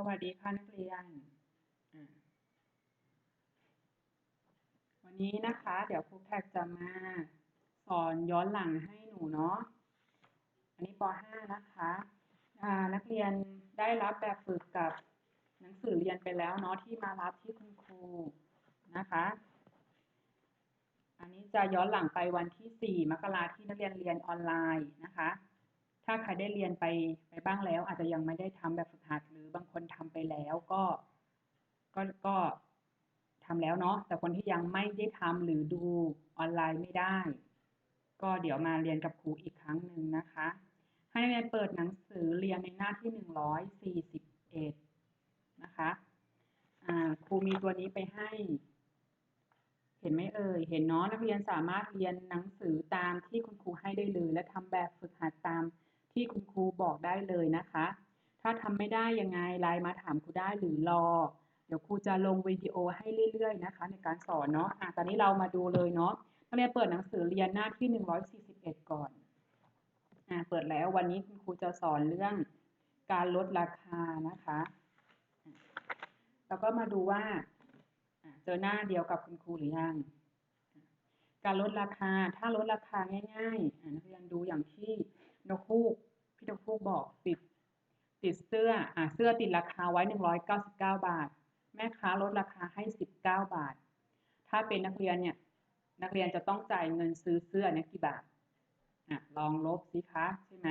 สวัสดีค่ะนักเรียน วันนี้นะคะ เดี๋ยวครูแขกจะมาสอนย้อนหลังให้หนูเนาะ อันนี้ป .5 นะคะนักเรียนได้รับแบบฝึกกับหนังสือเรียนไปแล้วเนาะที่มารับที่คุณครูนะคะ อันนี้จะย้อนหลังไปวันที่ 4 มกราที่นักเรียนเรียนออนไลน์นะคะ ถ้าใครได้เรียนไปไปบ้างแล้วอาจจะยังไม่ได้ทำแบบฝึกหัดหรือบางคนทำไปแล้วก็ก็ก็ทำ แล้วเนาะแต่คนที่ยังไม่ได้ทำหรือดูออนไลน์ไม่ได้ ก็เดี๋ยวมาเรียนกับครูอีกครั้งหนึ่งนะคะ ให้นักเปิดหนังสือเรียนในหน้าที่หนึ่งร้อยสี่สิบเอ็ดนะคะครูมีตัวนี้ไปให้ เห็นไหมเอ่ยเห็นเนาะนักเรียนสามารถเรียนหนังสือตามที่คุณครูให้ได้เลย และทำแบบฝึกหัดตามที่คุณครูบอกได้เลยนะคะ ถ้าทำไม่ได้ยังไงไลน์มาถามครูได้หรือรอ เดี๋ยวครูจะลงวิดีโอให้เรื่อยๆนะคะ ในการสอนเนาะอะตอนนี้เรามาดูเลยเนาะนักเรียนเปิดหนังสือเรียนหน้าที่หนึ่งร้อยสี่สิบเอ็ดก่อนอะเปิดแล้ววันนี้คุณครูจะสอนเรื่องการลดราคานะคะ แล้วก็มาดูว่าเจอหน้าเดียวกับคุณครูหรือยัง การลดราคา ถ้าลดราคาง่ายๆนักเรียนดูอย่างที่นกฮูกพี่นกฮูกบอกติดติดเสื้ออะเสื้อติดราคาไว้หนึ่งร้อยเก้าสิบเก้าบาท แม่ค้าลดราคาให้สิบาบาท ถ้าเป็นนักเรียนเนี่ย นักเรียนจะต้องจ่ายเงินซื้อเสื้อเนี่ยกี่บาทอะลองลบสิคะใช่ไหม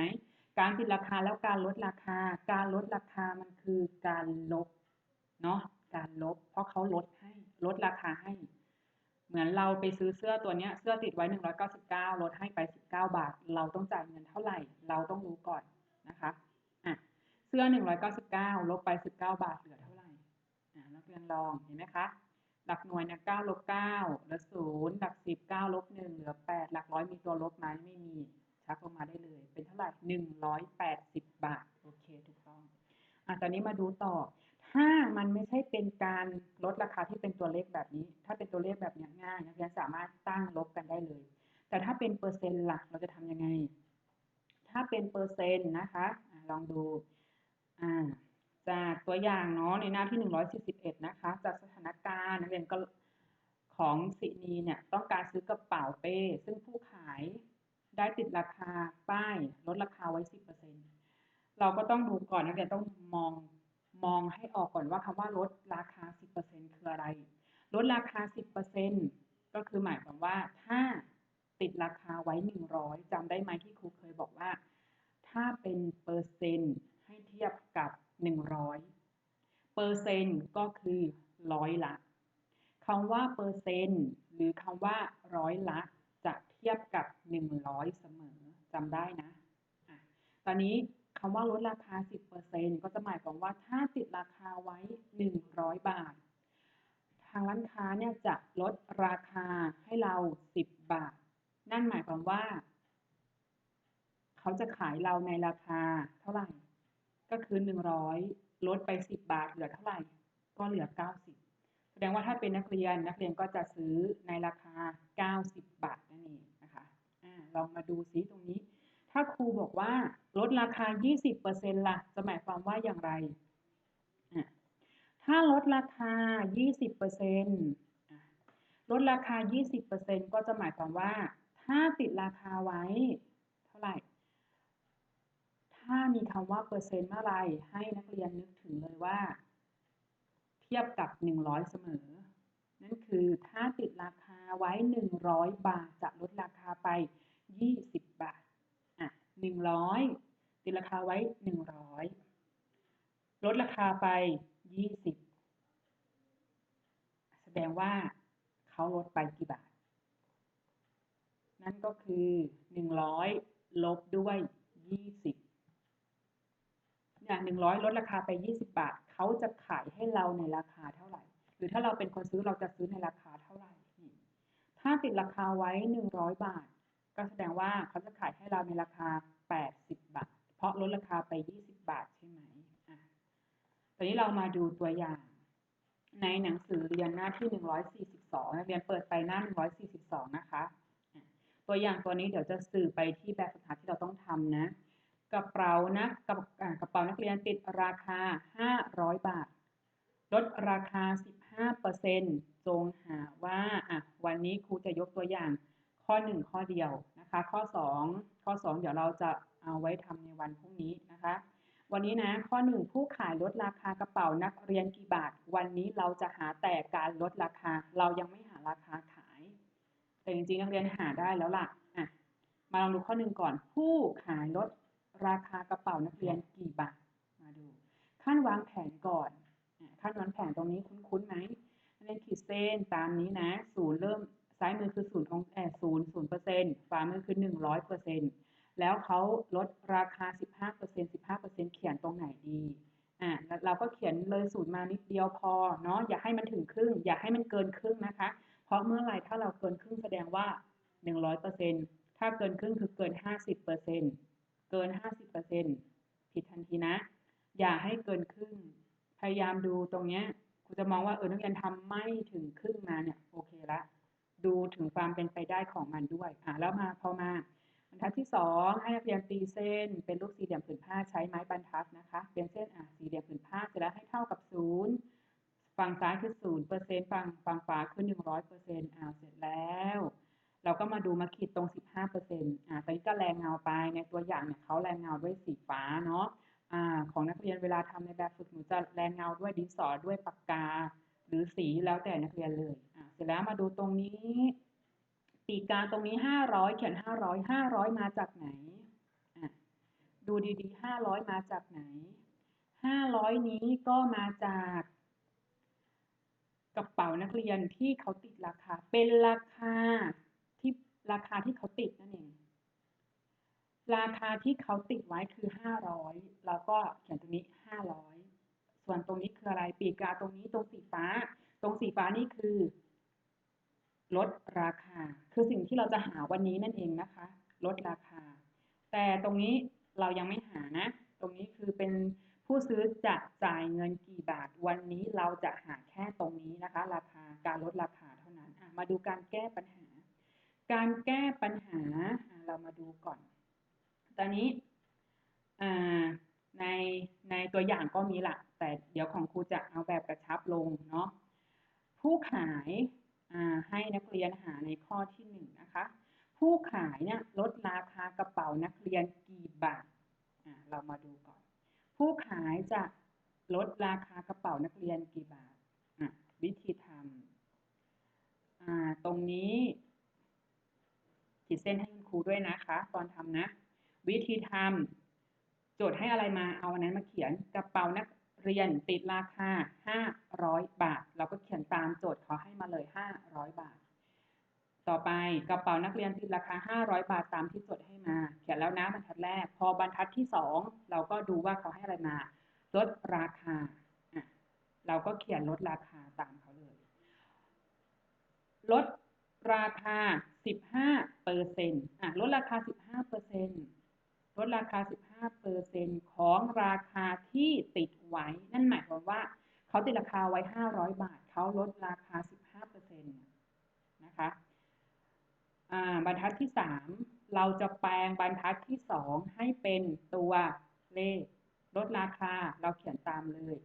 การติดราคาแล้วการลดราคา การลดราคามันคือการลบเนาะ การลบ เพราะเขาลดให้ ลดราคาให้ เหมือนเราไปซื้อเสื้อตัวเนี้ย เสื้อติดไว้ 199 ลดให้ไป 19 บาท เราต้องจ่ายเงินเท่าไหร่ เราต้องรู้ก่อนนะคะ อะ เสื้อ 199 ลบไป 19 บาทเหลือเท่าไหร่ อะนักเรียนลองเห็นไหมคะหลักหน่วยเนี่ย9ลบ9เหลือ0หลัก10 9ลบ1เหลือ8หลักร้อยมีตัวลบไหมไม่มีชักลงมาได้เลย เป็นเท่าไหร่180บาทโอเคถูกต้องอะตอนนี้มาดูต่อ ถ้ามันไม่ใช่เป็นการลดราคาที่เป็นตัวเลขแบบนี้ ถ้าเป็นตัวเลขแบบนี้ง่ายนักเรียนสามารถตั้งลบกันได้เลย แต่ถ้าเป็นเปอร์เซ็นต์หลักเราจะทำยังไง ถ้าเป็นเปอร์เซ็นต์นะคะอะลองดูอ่า จากตัวอย่างเนาะในหน้าที่ 141 นะคะ จากสถานการณ์นักเรียนก็ของสินีเนี่ยต้องการซื้อกระเป๋าเป้ ซึ่งผู้ขายได้ติดราคาป้ายลดราคาไว้ 10%เราก็ต้องดูก่อนนักเรียนต้องมองมองให้ออกก่อนว่าคำว่าลดราคา 10%คืออะไร ลดราคา 10%ก็คือหมายความว่าถ้าติดราคาไว้ 100จำได้ไหมที่ครูเคยบอกว่า ถ้าเป็นเปอร์เซ็นต์ให้เทียบกับ 100 เปอร์เซ็นต์ก็คือร้อยละคำว่าเปอร์เซ็นต์หรือคำว่าร้อยละจะเทียบกับ 100 เสมอจำได้นะอะตอนนี้คำว่าลดราคา 10%ก็จะหมายความว่าถ้าติดราคาไว้ 100 บาท ทางร้านค้าเนี่ยจะลดราคาให้เรา 10 บาท นั่นหมายความว่า เขาจะขายเราในราคาเท่าไหร่ ก็คือ100ลดไป10บาทเหลือเท่าไหร่ ก็เหลือ90แสดงว่าถ้าเป็นนักเรียนนักเรียนก็จะซื้อในราคา90บาทนั่นเองนะคะอะลองมาดูซิตรงนี้ ถ้าครูบอกว่าลดราคา20%ล่ะจะหมายความว่าอย่างไร ถ้าลดราคา20%ลดราคา 20%ก็จะหมายความว่า ถ้าติดราคาไว้ เท่าไหร่ ถ้ามีคำว่าเปอร์เซ็นต์เมื่อไรให้นักเรียนนึกถึงเลยว่า เทียบกับ 100 เสมอ นั่นคือถ้าติดราคาไว้ 100 บาทจะลดราคาไป 20 บาท อะ 100 ติดราคาไว้ 100 ลดราคาไป 20 แสดงว่าเขาลดไปกี่บาท นั่นก็คือ 100 ลบด้วย 20 เนี่ย100ลดราคาไป20บาทเขาจะขายให้เราในราคาเท่าไหร่ หรือถ้าเราเป็นคนซื้อเราจะซื้อในราคาเท่าไหร่ถ้าติดราคาไว้100บาท ก็แสดงว่าเขาจะขายให้เราในราคา80บบาท เพราะลดราคาไป20บบาทใช่ไหมอะตอนนี้เรามาดูตัวอย่าง ในหนังสือเรียนหน้าที่142นักเรียนเปิดไปหน้า142นะคะ ตัวอย่างตัวนี้เดี๋ยวจะสื่อไปที่แบบฝึกหัดที่เราต้องทำนะ กระเป๋านะกระกระเป๋านักเรียนติดราคา 500 บาท ลดราคา 15%จงหาว่าอะวันนี้ครูจะยกตัวอย่างข้อ 1 ข้อเดียวนะคะ ข้อ 2 ข้อ 2 เดี๋ยวเราจะเอาไว้ทำในวันพรุ่งนี้นะคะ วันนี้นะข้อ 1 ผู้ขายลดราคากระเป๋านักเรียนกี่บาท วันนี้เราจะหาแต่การลดราคา เรายังไม่หาราคาขาย แต่จริงๆนักเรียนหาได้แล้วล่ะอะมาลองดูข้อหนึ่งก่อน ผู้ขายลด ราคากระเป๋านักเรียนกี่บาท มาดู ขั้นวางแผนก่อนอะขั้นวางแผนตรงนี้คุ้นๆไหมนักเรียนขีดเส้นตามนี้นะศูนย์เริ่มซ้ายมือคือศูนย์ของแอบศูนย์ศูนย์เปอร์เซ็นต์ขวามือคือหนึ่งร้อยเปอร์เซ็นต์แล้วเขาลดราคาสิบห้าเปอร์เซ็นต์สิบห้าเปอร์เซ็นต์เขียนตรงไหนดีอะแล้วเราก็เขียนเลยศูนย์มานิดเดียวพอเนาะอย่าให้มันถึงครึ่ง อย่าให้มันเกินครึ่งนะคะ เพราะเมื่อไหร่ถ้าเราเกินครึ่งแสดงว่าหนึ่งร้อยเปอร์เซ็นต์ถ้าเกินครึ่งคือเกินห้าสิบเปอร์เซ็นต์ เกินห้าสิบเปอร์เซ็นต์ผิดทันทีนะ อย่าให้เกินครึ่ง พยายามดูตรงเนี้ยครูจะมองว่าเออนักเรียนทำไม่ถึงครึ่งมาเนี่ยโอเคละ ดูถึงความเป็นไปได้ของมันด้วยอะแล้วมาพอมาบรรทัดที่สองให้นักเรียนตีเส้น เป็นรูปสี่เหลี่ยมผืนผ้าใช้ไม้บรรทัดนะคะ เป็นเส้นอะสี่เหลี่ยมผืนผ้าเสร็จแล้วให้เท่ากับศูนย์ฝั่งซ้ายคือศูนย์เปอร์เซ็นต์ฝั่งฝั่งขวาคือหนึ่งร้อยเปอร์เซ็นต์อ่าเสร็จแล้ว เราก็มาดูมาขีดตรงสิบห้าเปอร์เซ็นต์อ่าตอนนี้ก็แรงเงาไปในตัวอย่างเนี่ยเขาแรงเงาด้วยสีฟ้าเนาะอ่าของนักเรียนเวลาทำในแบบฝึกหนูจะแรงเงาด้วยดินสอด้วยปากกา หรือสีแล้วแต่นักเรียนเลยอ่าเสร็จแล้วมาดูตรงนี้ปีกกาตรงนี้ห้าร้อยเขียนห้าร้อยห้าร้อยมาจากไหนอะดูดีๆห้าร้อยมาจากไหนห้าร้อยนี้ก็มาจากกระเป๋านักเรียนที่เขาติดราคาเป็นราคา ราคาที่เขาติดนั่นเอง ราคาที่เขาติดไว้คือห้าร้อยเราก็เขียนตรงนี้ห้าร้อยส่วนตรงนี้คืออะไรปีกกาตรงนี้ตรงสีฟ้า ตรงสีฟ้านี่คือ ลดราคา คือสิ่งที่เราจะหาวันนี้นั่นเองนะคะ ลดราคา แต่ตรงนี้เรายังไม่หานะ ตรงนี้คือเป็นผู้ซื้อจะจ่ายเงินกี่บาท วันนี้เราจะหาแค่ตรงนี้นะคะ ราคาการลดราคาเท่านั้นมาดูการแก้ปัญหา การแก้ปัญหาเรามาดูก่อน ตอนนี้ในในตัวอย่างก็มีละแต่เดี๋ยวของครูจะเอาแบบกระชับลงเนาะผู้ขายให้นักเรียนหาในข้อที่หนึ่งนะคะผู้ขายเนี่ยลดราคากระเป๋านักเรียนกี่บาทเรามาดูก่อน ผู้ขายจะลดราคากระเป๋านักเรียนกี่บาทวิธีทำตรงนี้ ดเส้นให้คุณครูด้วยนะคะ ตอนทำนะ วิธีทำโจทย์ให้อะไรมาเอาอันนั้นมาเขียนกระเป๋านักเรียนติดราคา 500 บาท เราก็เขียนตามโจทย์เขาให้มาเลย 500 บาท ต่อไปกระเป๋านักเรียนติดราคา 500 บาทตามที่โจทย์ให้มา เขียนแล้วนะบรรทัดแรก พอบรรทัดที่ 2 เราก็ดูว่าเขาให้อะไรมา ลดราคา เราก็เขียนลดราคาตามเขาเลย ลดราคา 15เปอร์เซ็นต์อะลดราคา15เปอร์เซ็นต์ลดราคา15เปอร์เซ็นต์ของราคาที่ติดไว้ นั่นหมายความว่าเขาติดราคาไว้500บาท เขาลดราคา15เปอร์เซ็นต์นะคะอ่าบรรทัดที่3เราจะแปลงบรรทัดที่2ให้เป็นตัวเลขลดราคาเราเขียนตามเลย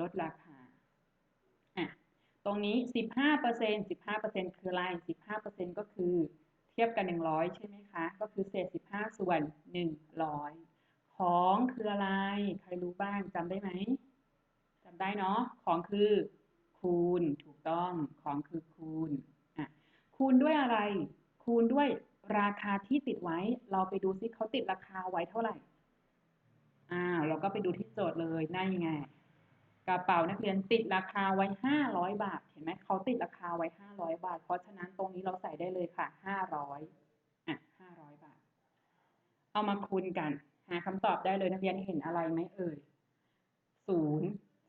ลดราคาอะตรงนี้ 15เปอร์เซ็นต์15เปอร์เซ็นต์คืออะไร 15เปอร์เซ็นต์ก็คือ เทียบกัน 100 ใช่ไหมคะ ก็คือเศษ 15 ส่วน 100 ของคืออะไร ใครรู้บ้างจำได้ไหมจำได้เนาะ ของคือ คูณ ถูกต้อง ของคือคูณอะคูณด้วยอะไร คูณด้วยราคาที่ติดไว้ เราไปดูซิเขาติดราคาไว้เท่าไหร่อ่าเราก็ไปดูที่โจทย์เลยนั่นยังไง กระเป๋านักเรียนติดราคาไว้ 500 บาท เห็นไหมเขาติดราคาไว้ 500 บาท เพราะฉะนั้นตรงนี้เราใส่ได้เลยค่ะ 500อะ500 บาท เอามาคูณกัน หาคำตอบได้เลยนักเรียนเห็นอะไรไหมเอ่ยศูนย์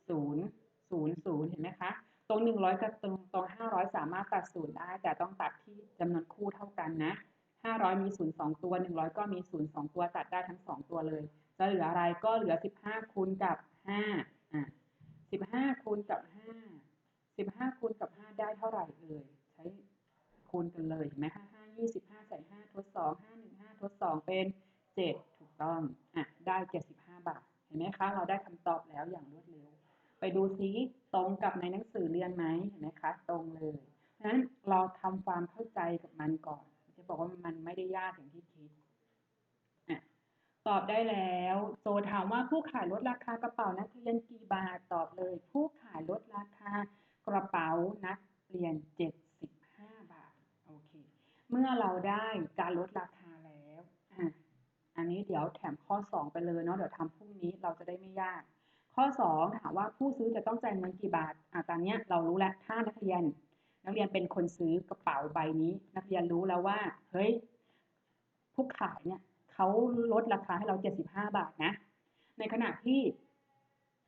ศูนย์ศูนย์ศูนย์เห็นไหมคะ ตรง 100 กับตรงตรง500 สามารถตัดศูนย์ได้ แต่ต้องตัดที่จำนวนคู่เท่ากันนะ 500 มีศูนย์สองตัว 100 ก็มีศูนย์สองตัวตัดได้ทั้งสองตัวเลยจะเหลืออะไรก็เหลือ 15คูณกับ5อะ สิบห้าคูณกับห้าสิบห้าคูณกับห้าได้เท่าไหร่เอ่ยใช้คูณกันเลยเห็นไหมห้าห้ายี่สิบห้าใส่ห้าทดสองห้าหนึ่งห้าทดสองเป็นเจ็ดถูกต้องอะได้เจ็ดสิบห้าบาทเห็นไหมคะเราได้คำตอบแล้วอย่างรวดเร็ว ไปดูซิตรงกับในหนังสือเรียนไหมเห็นไหมคะ ตรงเลยเพราะฉะนั้นเราทำความเข้าใจกับมันก่อน จะบอกว่ามันไม่ได้ยากอย่างที่คิด ตอบได้แล้วโจถามว่าผู้ขายลดราคากระเป๋านักเรียนกี่บาทตอบเลย ผู้ขายลดราคากระเป๋านักเรียน 75 บาทโอเคเมื่อเราได้การลดราคาแล้วอะอันนี้เดี๋ยวแถมข้อ 2 ไปเลยเนาะเดี๋ยวทำพรุ่งนี้เราจะได้ไม่ยาก ข้อ 2 ถามว่าผู้ซื้อจะต้องจ่ายเงินกี่บาทอะตอนเนี้ยเรารู้แล้วถ้านักเรียน นักเรียนเป็นคนซื้อกระเป๋าใบนี้ นักเรียนรู้แล้วว่าเฮ้ยผู้ขายเนี่ย เขาลดราคาให้เรา 75 บาทนะ ในขณะที่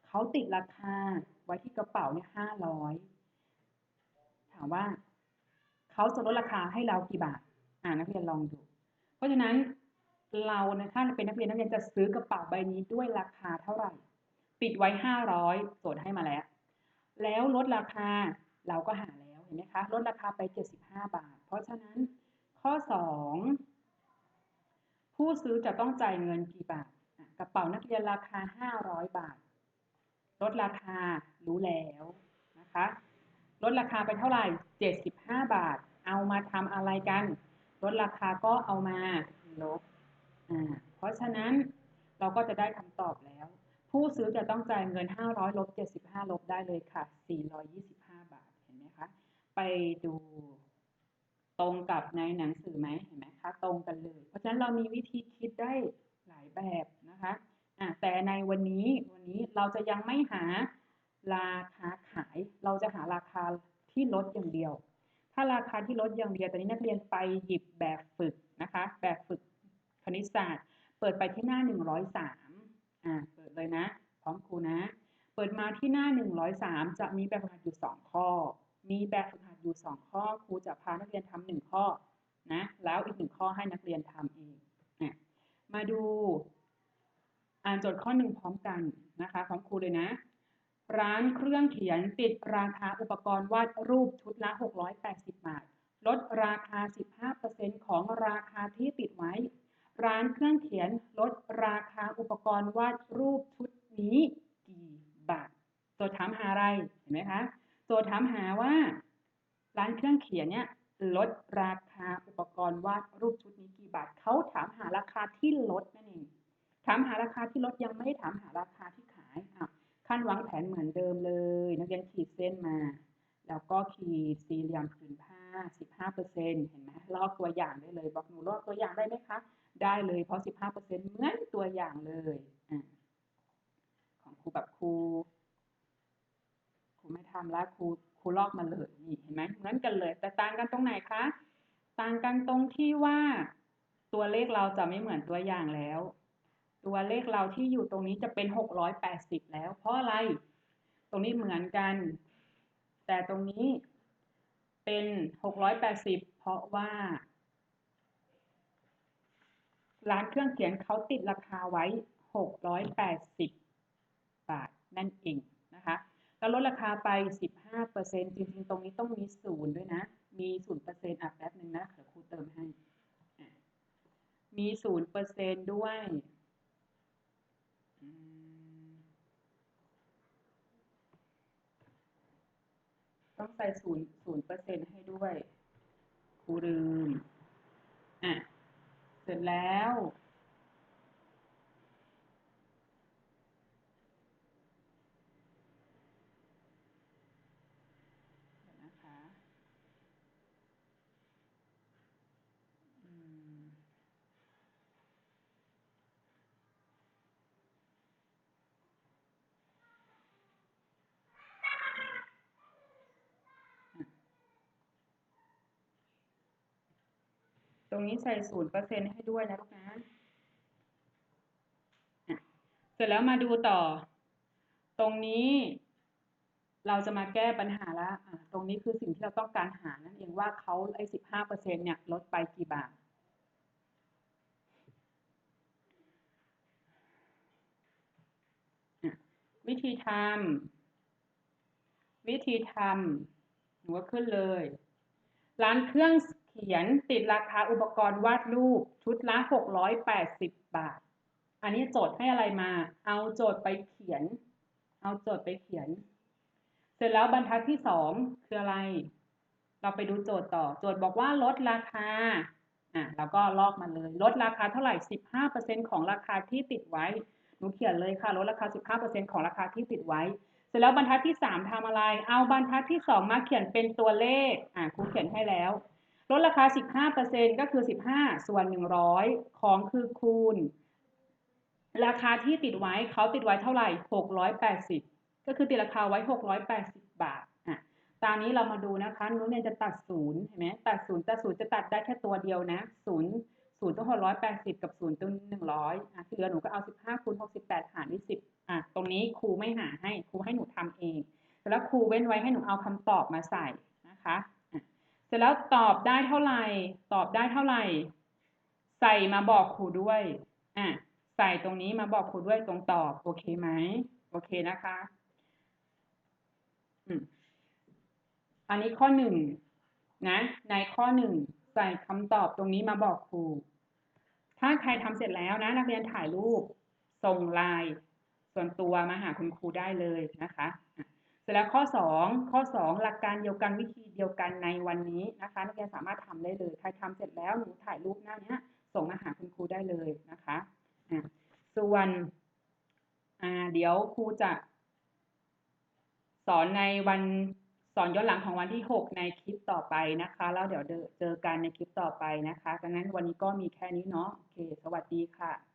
เขาติดราคาไว้ที่กระเป๋าเนี่ย 500 ถามว่าเขาจะลดราคาให้เรากี่บาท อ่านักเรียนลองดู เพราะฉะนั้นเรานะถ้าเป็นนักเรียนนักเรียนจะซื้อกระเป๋าใบนี้ด้วยราคาเท่าไหร่ ติดไว้ 500โจทย์ให้มาแล้ว แล้วลดราคาเราก็หาแล้วเห็นไหมคะลดราคาไป 75 บาท เพราะฉะนั้นข้อ 2 ผู้ซื้อจะต้องจ่ายเงินกี่บาท กระเป๋านักเรียนราคา 500 บาท ลดราคารู้แล้วนะคะ ลดราคาไปเท่าไหร่ 75 บาท เอามาทำอะไรกัน ลดราคาก็เอามาลบอ่าเพราะฉะนั้นเราก็จะได้คำตอบแล้ว ผู้ซื้อจะต้องจ่ายเงิน 500ลบ75 ลบได้เลยค่ะ 425 บาท เห็นไหมคะ ไปดูตรงกับในหนังสือไหมเห็นไหม คะตรงกันเลย เพราะฉะนั้นเรามีวิธีคิดได้หลายแบบนะคะอ่าแต่ในวันนี้วันนี้เราจะยังไม่หาราคาขาย เราจะหาราคาที่ลดอย่างเดียว ถ้าราคาที่ลดอย่างเดียวตอนนี้นักเรียนไปหยิบแบบฝึกนะคะ แบบฝึกคณิตศาสตร์ เปิดไปที่หน้า 103อ่าเปิดเลยนะ พร้อมครูนะ เปิดมาที่หน้า 103 จะมีแบบฝึกหัดอยู่ 2 ข้อ มีแบบฝึกหัดอยู่ 2 ข้อครูจะพานักเรียนทำหนึ่งข้อ นะแล้วอีกหนึ่งข้อให้นักเรียนทำเองอะมาดูอ่านโจทย์ข้อหนึ่งพร้อมกันนะคะพร้อมครูเลยนะ ร้านเครื่องเขียนติดราคาอุปกรณ์วาดรูปชุดละ 680 บาท ลดราคา 15%ของราคาที่ติดไว้ ร้านเครื่องเขียนลดราคาอุปกรณ์วาดรูปชุดนี้กี่บาทโจทย์ถามหาอะไรเห็นไหมคะโจทย์ถามหาว่า ร้านเครื่องเขียนเนี่ย ลดราคาอุปกรณ์วาดรูปชุดนี้กี่บาทเขาถามหาราคาที่ลดนั่นเองถามหาราคาที่ลดยังไม่ได้ถามหาราคาที่ขายอะขั้นวางแผนเหมือนเดิมเลย นักเรียนขีดเส้นมา แล้วก็ขีดสี่เหลี่ยมผืนผ้า15เปอร์เซ็นเห็นไหมลอกตัวอย่างได้เลยบอกหนูลอกตัวอย่างได้ไหมคะ ได้เลยเพราะ 15เปอร์เซ็นเหมือนตัวอย่างเลยอะของครูแบบครู รูไม่ทำแล้วครูครูลอกมาเลยนี่เห็นไหมเหมือนกันเลย แต่ต่างกันตรงไหนคะ ต่างกันตรงที่ว่าตัวเลขเราจะไม่เหมือนตัวอย่างแล้ว ตัวเลขเราที่อยู่ตรงนี้จะเป็น 680 แล้ว เพราะอะไร ตรงนี้เหมือนกัน แต่ตรงนี้เป็น 680 เพราะว่าร้านเครื่องเขียนเขาติดราคาไว้ 680 บาท นั่นเอง แล้วลดราคาไป 15%จริงๆ ตรงนี้ต้องมีศูนย์ด้วยนะ มีศูนย์เปอร์เซ็นต์อะแป๊บนึงนะ เดี๋ยวครูเติมให้ มีศูนย์เปอร์เซ็นต์ด้วยต้องใส่ศูนย์ศูนย์เปอร์เซ็นต์ให้ด้วย ครูลืม อะ เสร็จแล้ว เดี๋ยวนะคะอืมอะต รงนี้ใส่ศูนย์เปอร์เซ็นให้ด้วยนะลูกนะเสร็จแล้วมาดูต่อ ตรงนี้ เราจะมาแก้ปัญหาละตรงนี้คือสิ่งที่เราต้องการหานั่นเองว่าเขาไอ้สิบห้าเปอร์เซ็นเนี่ยลดไปกี่บาทวิธีทำวิธีทำหนูก็ขึ้นเลย ร้านเครื่อง ขียนติดราคาอุปกรณ์วาดรูปชุดละหกร้อยแปดสิบบาท อันนี้โจทย์ให้อะไรมา เอาโจทย์ไปเขียน เอาโจทย์ไปเขียน เสร็จแล้วบรรทัดที่สองคืออะไร เราไปดูโจทย์ต่อ โจทย์บอกว่าลดราคา อะเราก็ลอกมาเลย ลดราคาเท่าไหร่ 15%ของราคาที่ติดไว้ หนูเขียนเลยค่ะ ลดราคา 15%ของราคาที่ติดไว้เสร็จแล้วบรรทัดที่สามทำอะไร เอาบรรทัดที่สองมาเขียนเป็นตัวเลข อะครูเขียนให้แล้ว ลดราคา 15%ก็คือ 15 ส่วน 100 ของคือคูณ ราคาที่ติดไว้เขาติดไว้เท่าไหร่ 680 ก็คือติดราคาไว้ 680 บาทอะตามนี้เรามาดูนะคะนักเรียนจะตัดศูนย์เห็นไหมตัดศูนย์แต่ศูนย์จะตัดได้แค่ตัวเดียวนะศูนย์ศูนย์ต้องหกร้อยแปดสิบกับศูนย์ต้องหนึ่งร้อยอะที่เหลือหนูก็เอาสิบห้าคูณหกสิบแปดหารด้วยสิบอะตรงนี้ครูไม่หาให้ครูให้หนูทำเอง แล้วครูเว้นไว้ให้หนูเอาคำตอบมาใส่นะคะ เสร็จแล้วตอบได้เท่าไหร่ ตอบได้เท่าไหร่ ใส่มาบอกครูด้วยอะใส่ตรงนี้มาบอกครูด้วยตรงตอบ โอเคไหมโอเคนะคะอันนี้ข้อหนึ่งนะในข้อหนึ่งใส่คำตอบตรงนี้มาบอกครู ถ้าใครทำเสร็จแล้วนะ นักเรียนถ่ายรูปส่งไลน์ส่วนตัวมาหาคุณครูได้เลยนะคะ สร็จแล้วข้อสองข้อสองหลักการเดียวกันวิธีเดียวกันในวันนี้นะคะนักเรียนสามารถทำได้เลยใครทำเสร็จแล้วหนูถ่ายรูปหน้าเนี้ยส่งมาหาคุณครูได้เลยนะคะอะส่วนอ่าเดี๋ยวครูจะสอนในวันสอนย้อนหลังของวันที่ 6 ในคลิปต่อไปนะคะ แล้วเดี๋ยวเจอกันในคลิปต่อไปนะคะดังนั้นวันนี้ก็มีแค่นี้เนาะโอเค สวัสดีค่ะ